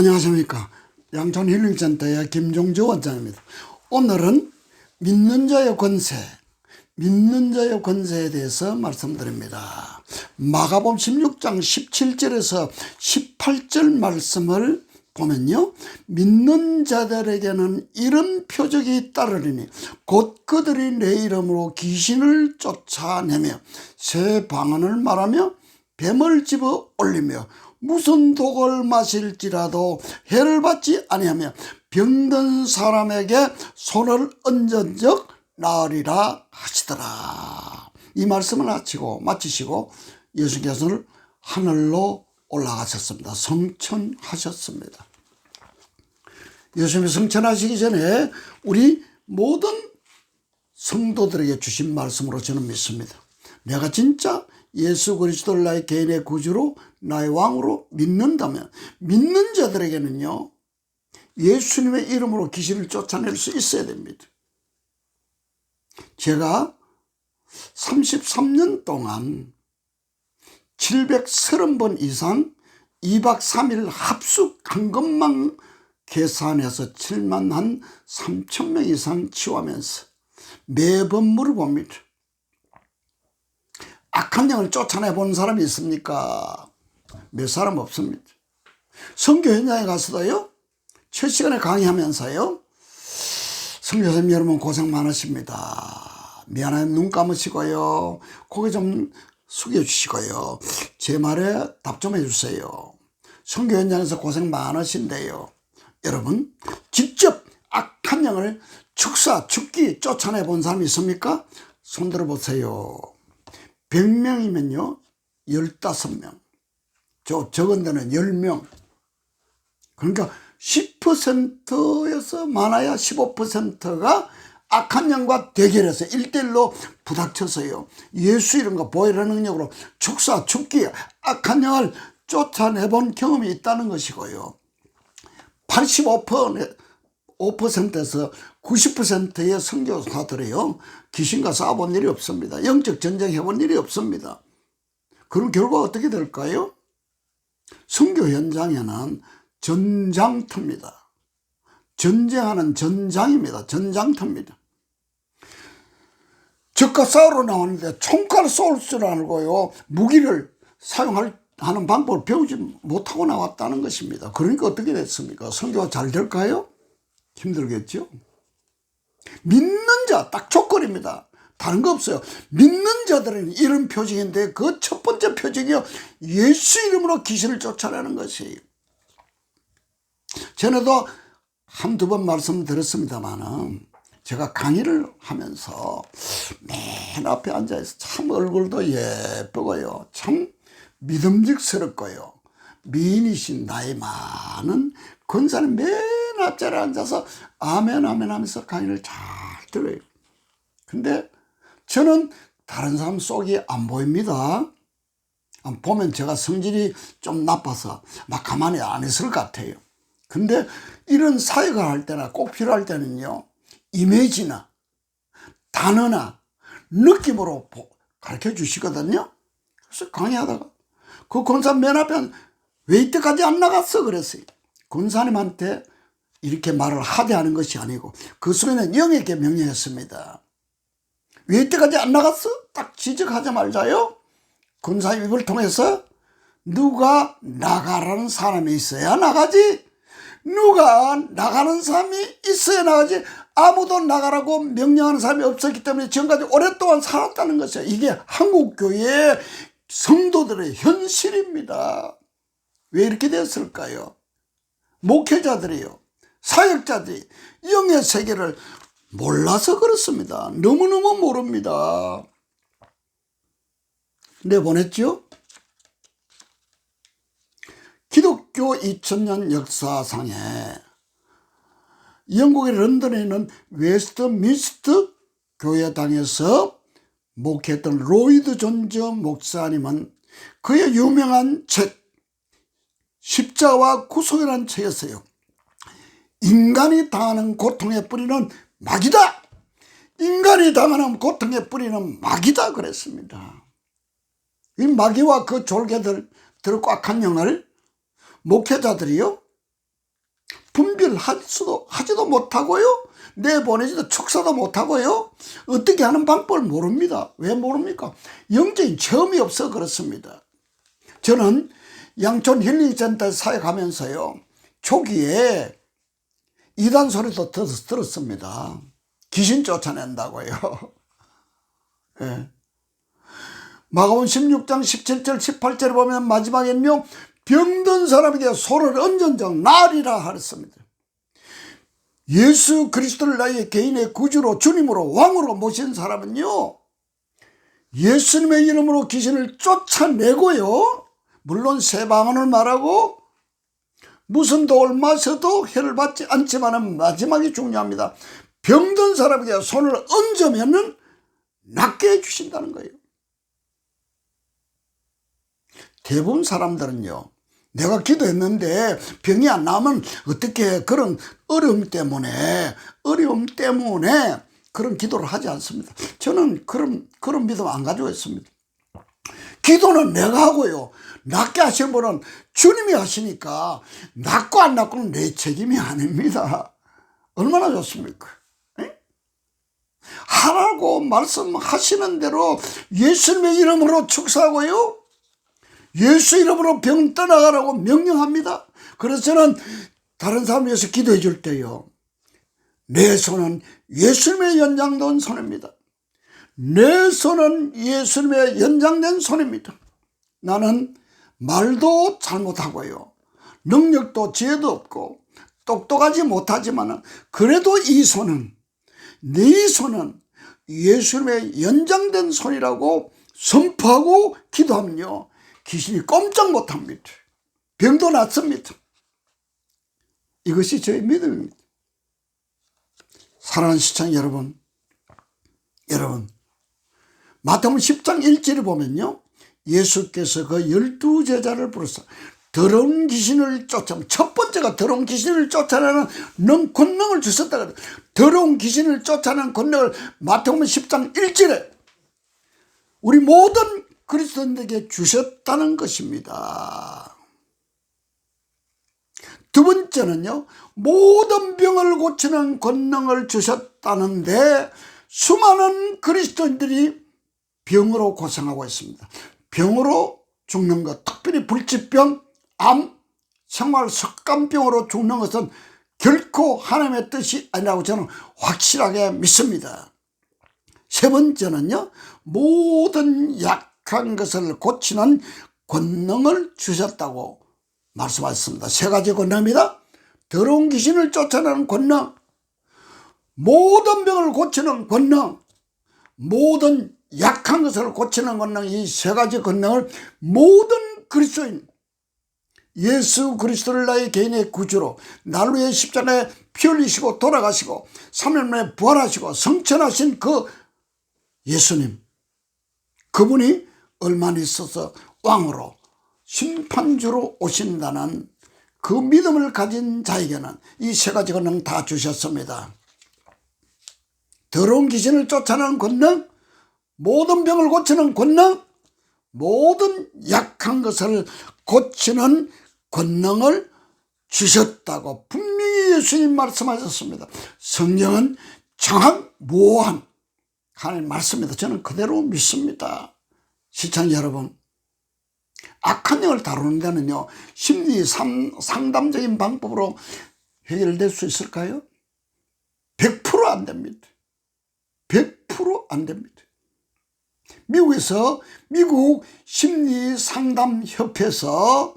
안녕하십니까. 양천 힐링센터의 김종주 원장입니다. 오늘은 믿는 자의 권세, 믿는 자의 권세에 대해서 말씀드립니다. 마가복음 16장 17절에서 18절 말씀을 보면요. 믿는 자들에게는 이런 표적이 따르리니 곧 그들이 내 이름으로 귀신을 쫓아내며 새 방언을 말하며 뱀을 집어 올리며 무슨 독을 마실지라도 해를 받지 아니하며 병든 사람에게 손을 얹은 적 나으리라 하시더라. 이 말씀을 마치고 마치시고 예수께서는 하늘로 올라가셨습니다. 성천하셨습니다. 예수님이 성천하시기 전에 우리 모든 성도들에게 주신 말씀으로 저는 믿습니다. 내가 진짜 예수 그리스도를 나의 개인의 구주로 나의 왕으로 믿는다면 믿는 자들에게는요 예수님의 이름으로 귀신을 쫓아낼 수 있어야 됩니다. 제가 33년 동안 730번 이상 2박 3일 합숙한 것만 계산해서 7만 한 3천 명 이상 치유하면서 매번 물어봅니다. 악한 영을 쫓아내 본 사람이 있습니까? 몇 사람 없습니다. 성교 현장에 가서도요, 첫 시간에 강의하면서요, 성교사님 여러분 고생 많으십니다. 미안해 눈 감으시고요, 고개 좀 숙여주시고요, 제 말에 답 좀 해주세요. 성교 현장에서 고생 많으신데요. 여러분, 직접 악한 영을 축사, 죽기 쫓아내 본 사람이 있습니까? 손 들어 보세요. 100명이면요, 15명. 저, 적은 데는 10명. 그러니까 10%에서 많아야 15%가 악한 영과 대결해서 1대1로 부닥쳐서요. 예수 이름과 보혈의 능력으로 축사, 죽기, 악한 영을 쫓아내본 경험이 있다는 것이고요. 85%, 5%에서 90%의 선교사들이요. 귀신과 싸워본 일이 없습니다. 영적 전쟁 해본 일이 없습니다. 그럼 결과 어떻게 될까요? 선교 현장에는 전장터입니다. 전쟁하는 전장입니다. 전장터입니다. 적과 싸우러 나오는데 총칼 쏠 줄 알고요. 무기를 사용할 하는 방법을 배우지 못하고 나왔다는 것입니다. 그러니까 어떻게 됐습니까? 선교가 잘 될까요? 힘들겠죠? 믿는 자, 딱 조건입니다. 다른 거 없어요. 믿는 자들은 이런 표징인데 그 첫 번째 표징이요. 예수 이름으로 귀신을 쫓아내는 것이. 전에도 한두 번 말씀드렸습니다만은 제가 강의를 하면서 맨 앞에 앉아있어 참 얼굴도 예쁘고요. 참 믿음직스럽고요. 미인이신 나이 많은 권사님 맨 앞자리에 앉아서 아멘 아멘 하면서 강의를 잘 들어요. 근데 저는 다른 사람 속이 안 보입니다. 보면 제가 성질이 좀 나빠서 막 가만히 안 있을 것 같아요. 근데 이런 사역을 할 때나 꼭 필요할 때는요, 이미지나 단어나 느낌으로 가르쳐 주시거든요. 그래서 강의하다가 그 권사 맨 앞에 왜 이때까지 안 나갔어? 그랬어요. 권사님한테 이렇게 말을 하대 하는 것이 아니고 그 속에는 영에게 명령했습니다. 왜 이때까지 안 나갔어? 딱 지적하자마자요. 권사님 입을 통해서 누가 나가라는 사람이 있어야 나가지. 누가 나가는 사람이 있어야 나가지. 아무도 나가라고 명령하는 사람이 없었기 때문에 지금까지 오랫동안 살았다는 것이에요. 이게 한국교회의 성도들의 현실입니다. 왜 이렇게 됐을까요? 목회자들이요. 사역자들이 영의 세계를 몰라서 그렇습니다. 너무너무 모릅니다. 내보냈죠? 기독교 2000년 역사상에 영국의 런던에 있는 웨스트민스트 교회당에서 목회했던 로이드 존즈 목사님은 그의 유명한 책 십자와 구속이라는 책에서요. 인간이 당하는 고통의 뿌리는 마귀다. 인간이 당하는 고통의 뿌리는 마귀다 그랬습니다. 이 마귀와 그 졸개들 들고 악한 영을 목회자들이요 분별할 수도 하지도 못하고요. 내보내지도 축사도 못하고요. 어떻게 하는 방법을 모릅니다. 왜 모릅니까? 영적인 체험이 없어 그렇습니다. 저는 양촌 힐링센터 사역하면서요. 초기에 이단 소리도 들- 들었습니다. 귀신 쫓아낸다고요. 예. 마가본 16장 17절 18절에 보면 마지막에는요. 병든 사람에게 손을 얹은 적 나리라 하였습니다. 예수 그리스도를 나의 개인의 구주로 주님으로 왕으로 모신 사람은요. 예수님의 이름으로 귀신을 쫓아내고요. 물론 세 방언을 말하고 무슨 독을 마셔도 해를 받지 않지만 마지막이 중요합니다. 병든 사람에게 손을 얹으면 낫게 해주신다는 거예요. 대부분 사람들은요, 내가 기도했는데 병이 안 나면 어떻게 그런 어려움 때문에, 어려움 때문에 그런 기도를 하지 않습니다. 저는 그런, 그런 믿음 안 가지고 있습니다. 기도는 내가 하고요. 낫게 하신 분은 주님이 하시니까 낫고 안 낫고는 내 책임이 아닙니다. 얼마나 좋습니까? 에? 하라고 말씀하시는 대로 예수님의 이름으로 축사하고요. 예수 이름으로 병 떠나가라고 명령합니다. 그래서 저는 다른 사람 위해서 기도해 줄 때요. 내 손은 예수님의 연장된 손입니다. 내 손은 예수님의 연장된 손입니다. 나는 말도 잘못하고요. 능력도 지혜도 없고 똑똑하지 못하지만 그래도 이 손은 네 손은 예수님의 연장된 손이라고 선포하고 기도하면요. 귀신이 꼼짝 못합니다. 병도 낫습니다. 이것이 저의 믿음입니다. 사랑하는 시청 여러분, 여러분, 마태복음 10장 1절에 보면요. 예수께서 그 열두 제자를 부르사 더러운 귀신을 쫓아 첫 번째가 더러운 귀신을 쫓아내는 능 권능을 주셨다 그래. 더러운 귀신을 쫓아내는 권능을 마태복음 10장 1절에 우리 모든 그리스도인에게 주셨다는 것입니다. 두 번째는요, 모든 병을 고치는 권능을 주셨다는데 수많은 그리스도인들이 병으로 고생하고 있습니다. 병으로 죽는 것, 특별히 불치병, 암, 생활 습관병으로 죽는 것은 결코 하나님의 뜻이 아니라고 저는 확실하게 믿습니다. 세 번째는요, 모든 약한 것을 고치는 권능을 주셨다고 말씀하셨습니다. 세 가지 권능입니다. 더러운 귀신을 쫓아내는 권능, 모든 병을 고치는 권능, 모든 약한 것을 고치는 권능, 이 세 가지 권능을 모든 그리스도인, 예수 그리스도를 나의 개인의 구주로 날 위해 십자가에 피 흘리시고 돌아가시고 3일 만에 부활하시고 성천하신 그 예수님 그분이 얼마나 있어서 왕으로 심판주로 오신다는 그 믿음을 가진 자에게는 이 세 가지 권능 다 주셨습니다. 더러운 귀신을 쫓아내는 권능, 모든 병을 고치는 권능, 모든 약한 것을 고치는 권능을 주셨다고 분명히 예수님 말씀하셨습니다. 성경은 정확 무한 하나님 말씀입니다. 저는 그대로 믿습니다. 시청자 여러분, 악한 영을 다루는 데는요, 심리 상, 상담적인 방법으로 해결될 수 있을까요? 100%안 됩니다. 100%안 됩니다. 미국에서 미국 심리상담협회에서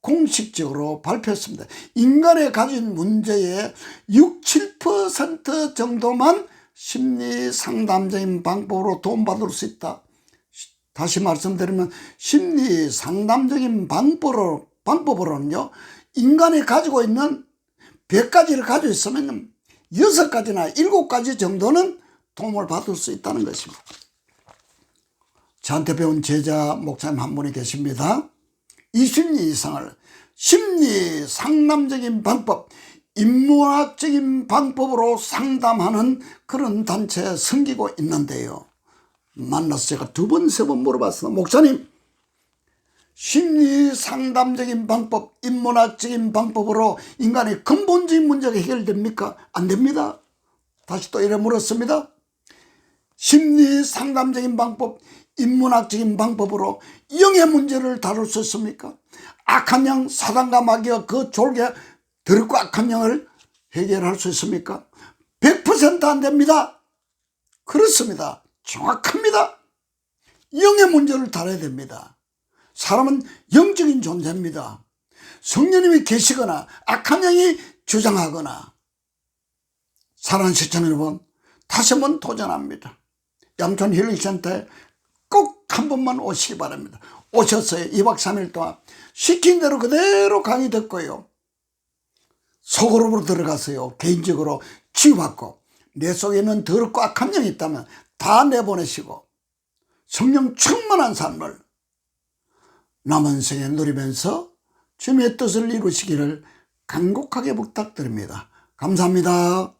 공식적으로 발표했습니다. 인간의 가진 문제의 6, 7% 정도만 심리 상담적인 방법으로 도움받을 수 있다. 다시 말씀드리면 심리 상담적인 방법으로, 방법으로는요, 인간이 가지고 있는 100가지를 가지고 있으면 6가지나 7가지 정도는 도움을 받을 수 있다는 것입니다. 저한테 배운 제자 목사님 한 분이 계십니다. 20년 이상을 심리 상담적인 방법, 인문학적인 방법으로 상담하는 그런 단체에 섬기고 있는데요. 만나서 제가 두 번, 세 번 물어봤습니다. 목사님, 심리 상담적인 방법, 인문학적인 방법으로 인간의 근본적인 문제가 해결됩니까? 안 됩니다. 다시 또 이래 물었습니다. 심리 상담적인 방법, 인문학적인 방법으로 영의 문제를 다룰 수 있습니까? 악한 영, 사단과 마귀가 그 졸개 더럽고 악한 영을 해결할 수 있습니까? 100%안 됩니다. 그렇습니다. 정확합니다. 영의 문제를 다뤄야 됩니다. 사람은 영적인 존재입니다. 성령님이 계시거나 악한 영이 주장하거나 사랑하는 시청자 여러분 다시 한번 도전합니다. 양촌 힐링센터에 꼭 한 번만 오시기 바랍니다. 오셨어요. 2박 3일 동안 시킨 대로 그대로 강의 듣고요. 속으로 들어가서요. 개인적으로 치유받고 내 속에 있는 더럽고 악한 영이 있다면 다 내보내시고 성령 충만한 삶을 남은 생에 누리면서 주님의 뜻을 이루시기를 간곡하게 부탁드립니다. 감사합니다.